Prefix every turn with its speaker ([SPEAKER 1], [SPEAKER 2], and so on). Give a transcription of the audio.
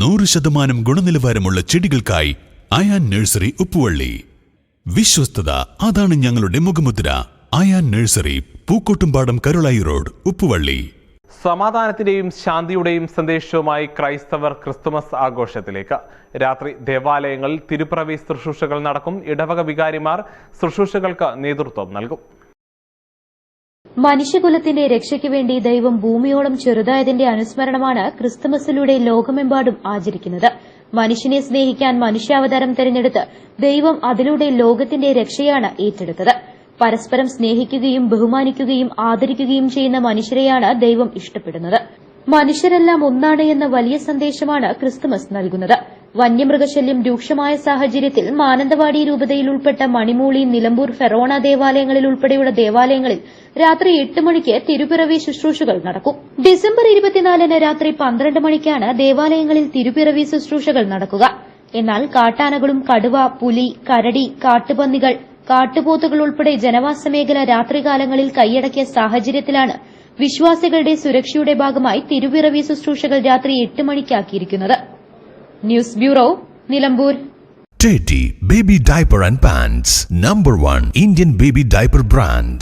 [SPEAKER 1] നൂറ് ശതമാനം ഗുണനിലവാരമുള്ള ചെടികൾക്കായി അയാൻ നഴ്സറി ഉപ്പുവള്ളി. വിശ്വസ്തത അതാണ് ഞങ്ങളുടെ മുഖമുദ്ര. Ayan nursery Pookkottumpadam Karulai road Uppuvalli.
[SPEAKER 2] സമാധാനത്തിന്റെയും ശാന്തിയുടെയും സന്ദേശവുമായി ക്രൈസ്തവർ ക്രിസ്തുമസ് ആഘോഷത്തിലേക്ക്. രാത്രി ദേവാലയങ്ങളിൽ തിരുപ്രവി ശുശ്രൂഷകൾ നടക്കും. ഇടവക വികാരിമാർ ശുശ്രൂഷകൾക്ക് നേതൃത്വം നൽകും.
[SPEAKER 3] മനുഷ്യകുലത്തിന്റെ രക്ഷയ്ക്ക് വേണ്ടി ദൈവം ഭൂമിയോളം ചെറുതായതിന്റെ അനുസ്മരണമാണ് ക്രിസ്തുമസിലൂടെ ലോകമെമ്പാടും ആചരിക്കുന്നത്. മനുഷ്യനെ സ്നേഹിക്കാൻ മനുഷ്യാവതാരം തെരഞ്ഞെടുത്ത് ദൈവം അതിലൂടെ ലോകത്തിന്റെ രക്ഷയാണ് ഏറ്റെടുത്തത്. പരസ്പരം സ്നേഹിക്കുകയും ബഹുമാനിക്കുകയും ആദരിക്കുകയും ചെയ്യുന്ന മനുഷ്യരെയാണ് ദൈവം ഇഷ്ടപ്പെടുന്നത്. മനുഷ്യരെല്ലാം ഒന്നാണ് എന്ന വലിയ സന്ദേശമാണ് ക്രിസ്തുമസ് നൽകുന്നത്. വന്യമൃഗശല്യം രൂക്ഷമായ സാഹചര്യത്തിൽ മാനന്തവാടി രൂപതയിൽ ഉൾപ്പെട്ട മണിമൂളി നിലമ്പൂർ ഫെറോണ ദേവാലയങ്ങളിൽ ഉൾപ്പെടെയുള്ള ദേവാലയങ്ങളിൽ രാത്രി എട്ട് മണിക്ക് തിരുപ്പിറവി ശുശ്രൂഷകൾ നടക്കും. ഡിസംബർ ഇരുപത്തിനാലിന് രാത്രി പന്ത്രണ്ട് മണിക്കാണ് ദേവാലയങ്ങളിൽ തിരുപ്പിറവി ശുശ്രൂഷകൾ നടക്കുക. എന്നാൽ കാട്ടാനകളും കടുവ പുലി കരടി കാട്ടുപന്നികൾ കാട്ടുപോത്തുകൾ ഉൾപ്പെടെ ജനവാസ മേഖല രാത്രികാലങ്ങളിൽ കൈയടക്കിയ സാഹചര്യത്തിലാണ് വിശ്വാസികളുടെ സുരക്ഷയുടെ ഭാഗമായി തിരുവിറവി ശുശ്രൂഷകൾ രാത്രി എട്ട് മണിക്കാക്കിയിരിക്കുന്നത് news bureau Nilambur
[SPEAKER 4] Teddy Baby Diaper and Pants, number one Indian baby diaper brand.